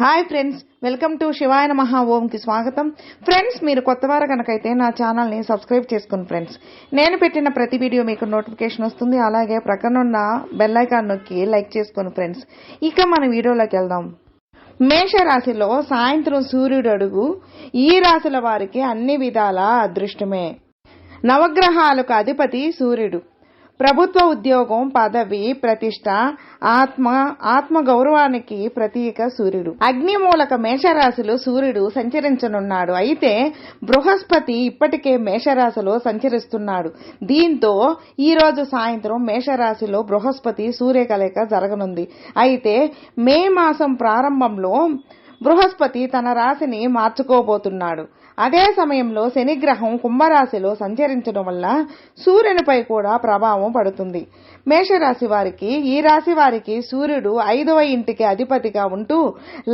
Hi friends welcome to Shivayana మహా ఓంకి స్వాగతం ఫ్రెండ్స్ మీరు కొత్తవారు కనుకైతే నా ఛానల్ని సబ్స్క్రైబ్ చేసుకుని ఫ్రెండ్స్ నేను పెట్టిన ప్రతి వీడియో మీకు నోటిఫికేషన్ వస్తుంది. అలాగే ప్రక్కన ఉన్న బెల్లైకాన్ నొక్కి లైక్ చేసుకుని ఫ్రెండ్స్ ఇక మన వీడియోలోకి వెళ్దాం. మేషరాశిలో సాయంత్రం సూర్యుడు అడుగు. ఈ రాశుల వారికి అన్ని విధాల అదృష్టమే. నవగ్రహాలకు అధిపతి సూర్యుడు. ప్రభుత్వ ఉద్యోగం పదవి ప్రతిష్ట ఆత్మ ఆత్మ గౌరవానికి ప్రతీక సూర్యుడు. అగ్ని మూలక మేషరాశిలో సూర్యుడు సంచరించనున్నాడు. అయితే బృహస్పతి ఇప్పటికే మేషరాశిలో సంచరిస్తున్నాడు. దీంతో ఈ రోజు సాయంత్రం మేషరాశిలో బృహస్పతి సూర్యకలయిక జరగనుంది. అయితే మే మాసం ప్రారంభంలో బృహస్పతి తన రాశిని మార్చుకోబోతున్నాడు. అదే సమయంలో శనిగ్రహం కుంభరాశిలో సంచరించడం వల్ల సూర్యునిపై కూడా ప్రభావం పడుతుంది. మేషరాశి వారికి ఈ రాశి వారికి సూర్యుడు ఐదవ ఇంటికి అధిపతిగా ఉంటూ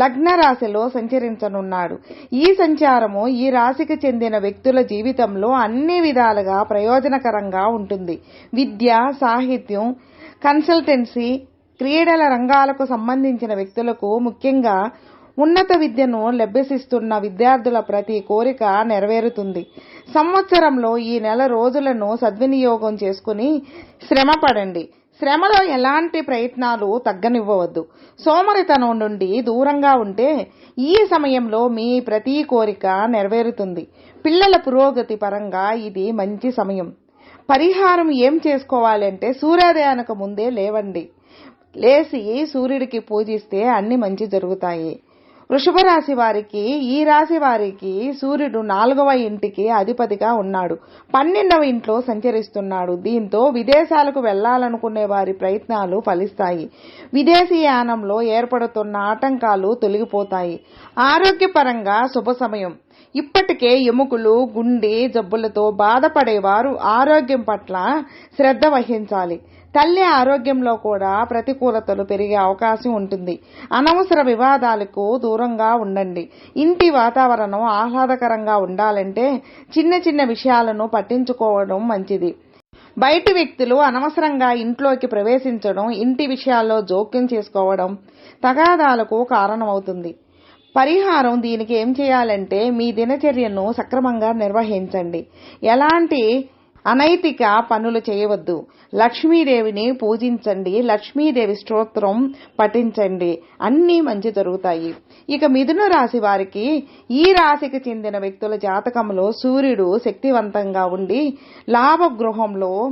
లగ్న రాశిలో సంచరించనున్నాడు. ఈ సంచారము ఈ రాశికి చెందిన వ్యక్తుల జీవితంలో అన్ని విధాలుగా ప్రయోజనకరంగా ఉంటుంది. విద్య సాహిత్యం కన్సల్టెన్సీ క్రీడల రంగాలకు సంబంధించిన వ్యక్తులకు ముఖ్యంగా ఉన్నత విద్యను లభ్యసిస్తున్న విద్యార్థుల ప్రతి కోరిక నెరవేరుతుంది. సంవత్సరంలో ఈ నెల రోజులను సద్వినియోగం చేసుకుని శ్రమపడండి. శ్రమలో ఎలాంటి ప్రయత్నాలు తగ్గనివ్వవద్దు. సోమరితనం నుండి దూరంగా ఉంటే ఈ సమయంలో మీ ప్రతి కోరిక నెరవేరుతుంది. పిల్లల పురోగతి పరంగా ఇది మంచి సమయం. పరిహారం ఏం చేసుకోవాలంటే సూర్యోదయానికి ముందే లేవండి. లేచి సూర్యుడికి పూజిస్తే అన్ని మంచి జరుగుతాయి. వృషభ రాశి వారికి ఈ రాశి వారికి సూర్యుడు నాలుగవ ఇంటికి అధిపతిగా ఉన్నాడు. పన్నెండవ ఇంట్లో సంచరిస్తున్నాడు. దీంతో విదేశాలకు వెళ్ళాలనుకునే వారి ప్రయత్నాలు ఫలిస్తాయి. విదేశీ యానంలో ఏర్పడుతున్న ఆటంకాలు తొలగిపోతాయి. ఆరోగ్యపరంగా శుభ సమయం. ఇప్పటికే ఎముకలు గుండె జబ్బులతో బాధపడేవారు ఆరోగ్యం పట్ల శ్రద్ధ వహించాలి. తల్లి ఆరోగ్యంలో కూడా ప్రతికూలతలు పెరిగే అవకాశం ఉంటుంది. అనవసర వివాదాలకు దూరంగా ఉండండి. ఇంటి వాతావరణం ఆహ్లాదకరంగా ఉండాలంటే చిన్న చిన్న విషయాలను పట్టించుకోవడం మంచిది. బయటి వ్యక్తులు అనవసరంగా ఇంట్లోకి ప్రవేశించడం ఇంటి విషయాల్లో జోక్యం చేసుకోవడం తగాదాలకు కారణమవుతుంది. పరిహారం దీనికి ఏం చేయాలంటే మీ దినచర్యను సక్రమంగా నిర్వహించండి. ఎలాంటి అనైతిక పనులు చేయవద్దు. లక్ష్మీదేవిని పూజించండి. లక్ష్మీదేవి స్తోత్రం పఠించండి. అన్నీ మంచి జరుగుతాయి. ఇక మిథున రాశి వారికి ఈ రాశికి చెందిన వ్యక్తుల జాతకంలో సూర్యుడు శక్తివంతంగా ఉండి లాభగృహంలో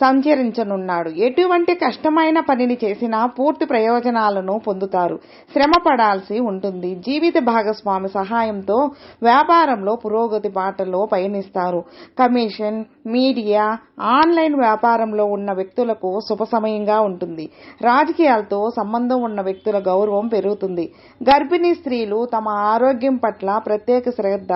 సంచరించనున్నాడు. ఎటువంటి కష్టమైన పనిని చేసినా పూర్తి ప్రయోజనాలను పొందుతారు. శ్రమ పడాల్సి ఉంటుంది. జీవిత భాగస్వామి సహాయంతో వ్యాపారంలో పురోగతి బాటలో పయనిస్తారు. కమిషన్ మీడియా ఆన్లైన్ వ్యాపారంలో ఉన్న వ్యక్తులకు శుభ సమయంగా ఉంటుంది. రాజకీయాలతో సంబంధం ఉన్న వ్యక్తుల గౌరవం పెరుగుతుంది. గర్భిణీ స్త్రీలు తమ ఆరోగ్యం పట్ల ప్రత్యేక శ్రద్ధ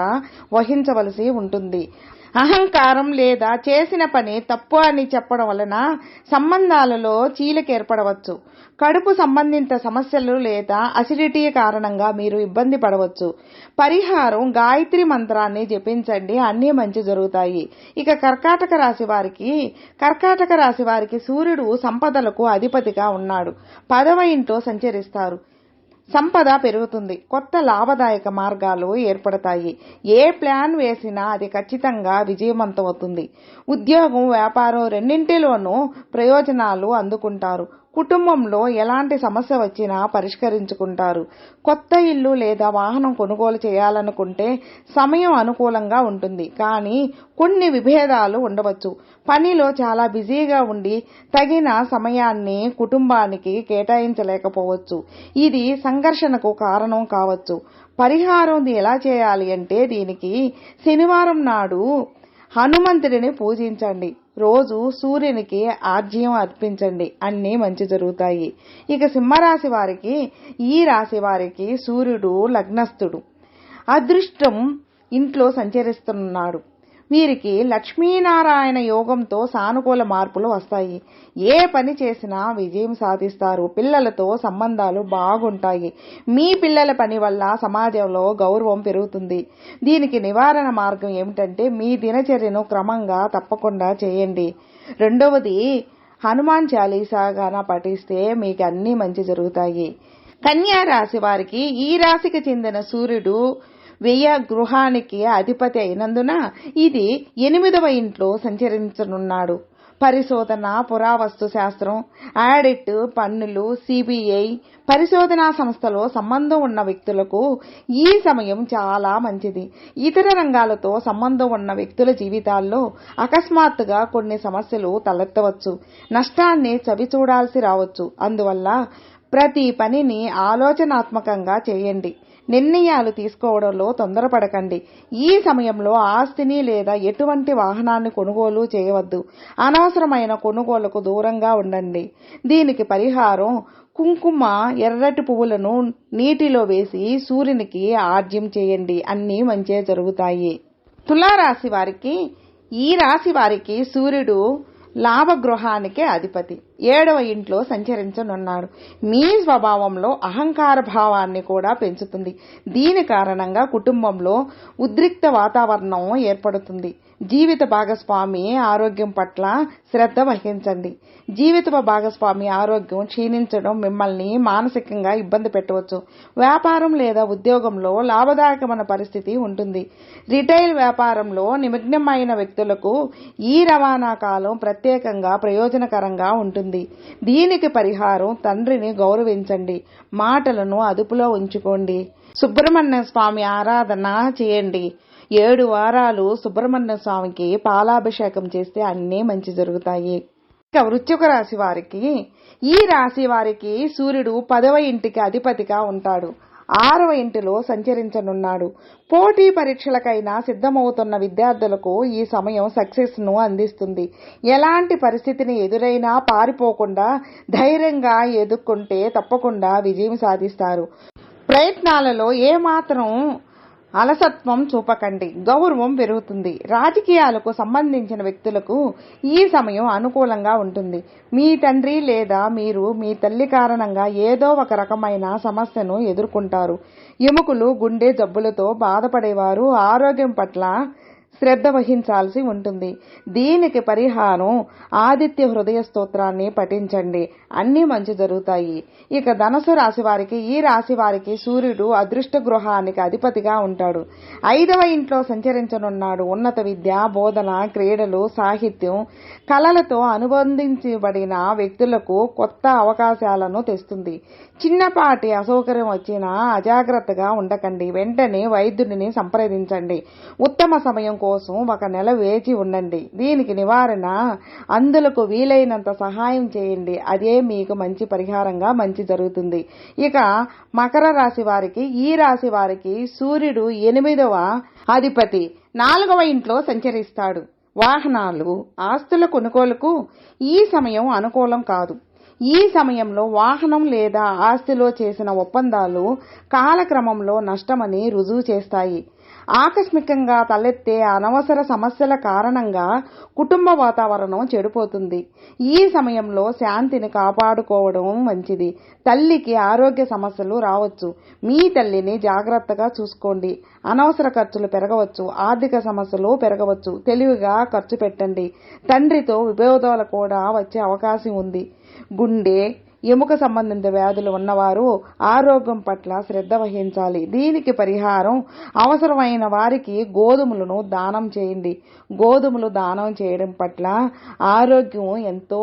వహించవలసి ఉంటుంది. అహంకారం లేదా చేసిన పని తప్పు అని చెప్పడం వలన సంబంధాలలో చీలిక ఏర్పడవచ్చు. కడుపు సంబంధిత సమస్యలు లేదా అసిడిటీ కారణంగా మీరు ఇబ్బంది పడవచ్చు. పరిహారం గాయత్రి మంత్రాన్ని జపించండి. అన్నీ మంచి జరుగుతాయి. ఇక కర్కాటక రాశి వారికి కర్కాటక రాశి వారికి సూర్యుడు సంపదలకు అధిపతిగా ఉన్నాడు. పదవ ఇంట్లో సంచరిస్తారు. సంపద పెరుగుతుంది. కొత్త లాభదాయక మార్గాలు ఏర్పడతాయి. ఏ ప్లాన్ వేసినా అది ఖచ్చితంగా విజయవంతమవుతుంది. ఉద్యోగం వ్యాపారం రెండింటిలోనూ ప్రయోజనాలు అందుకుంటారు. కుటుంబంలో ఎలాంటి సమస్య వచ్చినా పరిష్కరించుకుంటారు. కొత్త ఇల్లు లేదా వాహనం కొనుగోలు చేయాలనుకుంటే సమయం అనుకూలంగా ఉంటుంది. కానీ కొన్ని విభేదాలు ఉండవచ్చు. పనిలో చాలా బిజీగా ఉండి తగిన సమయాన్ని కుటుంబానికి కేటాయించలేకపోవచ్చు. ఇది సంఘర్షణకు కారణం కావచ్చు. పరిహారం ఎలా చేయాలి అంటే దీనికి శనివారం నాడు హనుమంతుడిని పూజించండి. రోజు సూర్యునికి ఆర్జ్యం అర్పించండి. అన్నీ మంచి జరుగుతాయి. ఇక సింహరాశి వారికి ఈ రాశి వారికి సూర్యుడు లగ్నస్థుడు. అదృష్టం ఇంట్లో సంచరిస్తున్నాడు వీరికి లక్ష్మీనారాయణ యోగంతో సానుకూల మార్పులు వస్తాయి. ఏ పని చేసినా విజయం సాధిస్తారు. పిల్లలతో సంబంధాలు బాగుంటాయి. మీ పిల్లల పని వల్ల సమాజంలో గౌరవం పెరుగుతుంది. దీనికి నివారణ మార్గం ఏమిటంటే మీ దినచర్యను క్రమంగా తప్పకుండా చేయండి. రెండవది హనుమాన్ చాలీసాగాన పఠిస్తే మీకు అన్నీ మంచి జరుగుతాయి. కన్యా రాశి వారికి ఈ రాశికి చెందిన సూర్యుడు వ్యయ గృహానికి అధిపతి అయినందున ఇది ఎనిమిదవ ఇంట్లో సంచరించనున్నాడు. పరిశోధన పురావస్తు శాస్త్రం ఆడిట్ పన్నులు సిబిఐ పరిశోధనా సంస్థలో సంబంధం ఉన్న వ్యక్తులకు ఈ సమయం చాలా మంచిది. ఇతర రంగాలతో సంబంధం ఉన్న వ్యక్తుల జీవితాల్లో అకస్మాత్తుగా కొన్ని సమస్యలు తలెత్తవచ్చు. నష్టాన్ని చవిచూడాల్సి రావచ్చు. అందువల్ల ప్రతి పనిని ఆలోచనాత్మకంగా చేయండి. నిర్ణయాలు తీసుకోవడంలో తొందరపడకండి. ఈ సమయంలో ఆస్తిని లేదా ఎటువంటి వాహనాన్ని కొనుగోలు చేయవద్దు. అనవసరమైన కొనుగోలుకు దూరంగా ఉండండి. దీనికి పరిహారం కుంకుమ ఎర్రటి పువ్వులను నీటిలో వేసి సూర్యునికి ఆర్జ్యం చేయండి. అన్నీ మంచిగా జరుగుతాయి. తులారాశి వారికి ఈ రాశి వారికి సూర్యుడు లాభగృహానికే అధిపతి. ఏడవ ఇంట్లో సంచరించనున్నాడు. మీ స్వభావంలో అహంకార భావాన్ని కూడా పెంచుతుంది. దీని కారణంగా కుటుంబంలో ఉద్రిక్త వాతావరణం ఏర్పడుతుంది. జీవిత భాగస్వామి ఆరోగ్యం పట్ల శ్రద్ధ వహించండి. జీవిత భాగస్వామి ఆరోగ్యం క్షీణించడం మిమ్మల్ని మానసికంగా ఇబ్బంది పెట్టవచ్చు. వ్యాపారం లేదా ఉద్యోగంలో లాభదాయకమైన పరిస్థితి ఉంటుంది. రిటైల్ వ్యాపారంలో నిమగ్నమైన వ్యక్తులకు ఈ రవాణా కాలం ప్రత్యేకంగా ప్రయోజనకరంగా ఉంటుంది. దీనికి పరిహారం తండ్రిని గౌరవించండి. మాటలను అదుపులో ఉంచుకోండి. సుబ్రహ్మణ్య స్వామి ఆరాధన చేయండి. ఏడు వారాలు సుబ్రహ్మణ్య స్వామికి పాలాభిషేకం చేస్తే అన్నీ మంచి జరుగుతాయి. ఇక వృత్యుక రాశి వారికి ఈ రాశి వారికి సూర్యుడు పదవ ఇంటికి అధిపతిగా ఉంటాడు. ఆరవ ఇంటిలో సంచరించనున్నాడు. పోటీ పరీక్షలకైనా సిద్ధమవుతున్న విద్యార్థులకు ఈ సమయం సక్సెస్ను అందిస్తుంది. ఎలాంటి పరిస్థితిని ఎదురైనా పారిపోకుండా ధైర్యంగా ఎదుర్కొంటే తప్పకుండా విజయం సాధిస్తారు. ప్రయత్నాలలో ఏమాత్రం అలసత్వం చూపకండి గౌరవం పెరుగుతుంది. రాజకీయాలకు సంబంధించిన వ్యక్తులకు ఈ సమయం అనుకూలంగా ఉంటుంది. మీ తండ్రి లేదా మీరు మీ తల్లి కారణంగా ఏదో ఒక రకమైన సమస్యను ఎదుర్కొంటారు. ఎముకలు గుండె జబ్బులతో బాధపడేవారు ఆరోగ్యం పట్ల శ్రద్ధ వహించాల్సి ఉంటుంది. దీనికి పరిహారం ఆదిత్య హృదయ స్తోత్రాన్ని పఠించండి. అన్నీ మంచి జరుగుతాయి. ఇక ధనసు రాశి వారికి ఈ రాశి వారికి సూర్యుడు అదృష్ట గృహానికి అధిపతిగా ఉంటాడు. ఐదవ ఇంట్లో సంచరించనున్నాడు. ఉన్నత విద్య బోధన క్రీడలు సాహిత్యం కళలతో అనుబంధించబడిన వ్యక్తులకు కొత్త అవకాశాలను తెస్తుంది. చిన్నపాటి అసౌకర్యం వచ్చినా అజాగ్రత్తగా ఉండకండి. వెంటనే వైద్యుడిని సంప్రదించండి. ఉత్తమ సమయం కోసం ఒక నెల వేచి ఉండండి. దీనికి నివారణ అందులకు వీలైనంత సహాయం చేయండి. అదే మీకు మంచి పరిహారంగా మంచి జరుగుతుంది. ఇక మకర రాశి వారికి ఈ రాశి వారికి సూర్యుడు ఎనిమిదవ అధిపతి నాలుగవ ఇంట్లో సంచరిస్తాడు. వాహనాలు ఆస్తుల కొనుగోలుకు ఈ సమయం అనుకూలం కాదు. ఈ సమయంలో వాహనం లేదా ఆస్తిలో చేసిన ఒప్పందాలు కాలక్రమంలో నష్టమని రుజువు చేస్తాయి. ఆకస్మికంగా తలెత్తే అనవసర సమస్యల కారణంగా కుటుంబ వాతావరణం చెడిపోతుంది. ఈ సమయంలో శాంతిని కాపాడుకోవడం మంచిది. తల్లికి ఆరోగ్య సమస్యలు రావచ్చు. మీ తల్లిని జాగ్రత్తగా చూసుకోండి. అనవసర ఖర్చులు పెరగవచ్చు. ఆర్థిక సమస్యలు పెరగవచ్చు. తెలివిగా ఖర్చు పెట్టండి. తండ్రితో విభేదాలు కూడా వచ్చే అవకాశం ఉంది. గుండె ఎముక సంబంధిత వ్యాధులు ఉన్నవారు ఆరోగ్యం పట్ల శ్రద్ధ వహించాలి. దీనికి పరిహారం అవసరమైన వారికి గోధుమలను దానం చేయండి. గోధుమలు దానం చేయడం పట్ల ఆరోగ్యం ఎంతో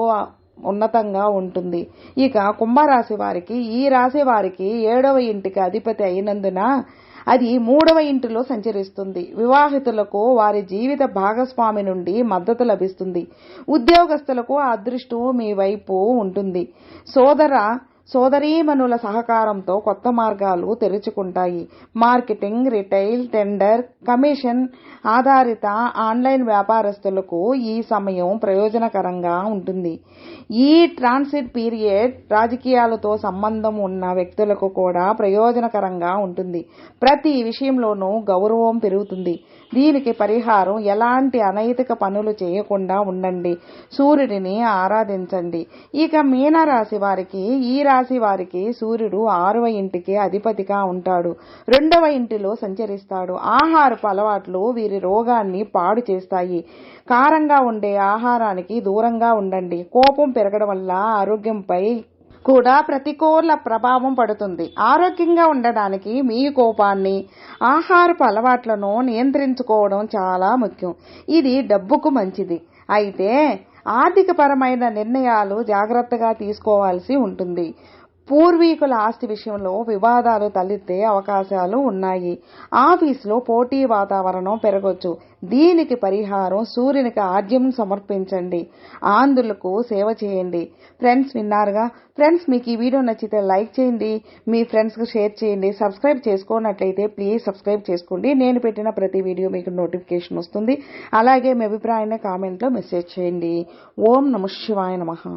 ఉన్నతంగా ఉంటుంది. ఇక కుంభరాశి వారికి ఈ రాశి వారికి ఏడవ ఇంటికి అధిపతి అయినందున అది మూడవ ఇంటిలో సంచరిస్తుంది. వివాహితులకు వారి జీవిత భాగస్వామి నుండి మద్దతు లభిస్తుంది. ఉద్యోగస్తులకు ఆ అదృష్టం మీ వైపు ఉంటుంది. సోదర సోదరీమణుల సహకారంతో కొత్త మార్గాలు తెరుచుకుంటాయి. మార్కెటింగ్ రిటైల్ టెండర్ కమిషన్ ఆధారిత ఆన్లైన్ వ్యాపారస్తులకు ఈ సమయం ప్రయోజనకరంగా ఉంటుంది. ఈ ట్రాన్సిట్ పీరియడ్ రాజకీయాలతో సంబంధం ఉన్న వ్యక్తులకు కూడా ప్రయోజనకరంగా ఉంటుంది. ప్రతి విషయంలోనూ గౌరవం పెరుగుతుంది. దీనికి పరిహారం ఎలాంటి అనైతిక పనులు చేయకుండా ఉండండి. సూర్యుడిని ఆరాధించండి. ఇక మీనరాశి వారికి ఈ రాశి వారికి సూర్యుడు ఆరవ ఇంటికి అధిపతిగా ఉంటాడు. రెండవ ఇంటిలో సంచరిస్తాడు. ఆహారపు అలవాట్లు వీరి రోగాన్ని పాడు చేస్తాయి. కారంగా ఉండే ఆహారానికి దూరంగా ఉండండి. కోపం పెరగడం వల్ల ఆరోగ్యంపై కూడా ప్రతికూల ప్రభావం పడుతుంది. ఆరోగ్యంగా ఉండడానికి మీ కోపాన్ని ఆహారపు అలవాట్లను నియంత్రించుకోవడం చాలా ముఖ్యం. ఇది డబ్బుకు మంచిది. అయితే ఆర్థికపరమైన నిర్ణయాలు జాగ్రత్తగా తీసుకోవాల్సి ఉంటుంది. పూర్వీకుల ఆస్తి విషయంలో వివాదాలు తలెత్తే అవకాశాలు ఉన్నాయి. ఆఫీసులో పోటీ వాతావరణం పెరగొచ్చు. దీనికి పరిహారం సూర్యునికి ఆద్యం సమర్పించండి. ఆంధ్రులకు సేవ చేయండి. ఫ్రెండ్స్ విన్నారుగా? ఫ్రెండ్స్ మీకు ఈ వీడియో నచ్చితే లైక్ చేయండి. మీ ఫ్రెండ్స్కి షేర్ చేయండి. సబ్స్క్రైబ్ చేసుకోనట్లయితే ప్లీజ్ సబ్స్క్రైబ్ చేసుకోండి. నేను పెట్టిన ప్రతి వీడియో మీకు నోటిఫికేషన్ వస్తుంది. అలాగే మీ అభిప్రాయాన్ని కామెంట్లో మెసేజ్ చేయండి. ఓం నమ శివాయ నమహా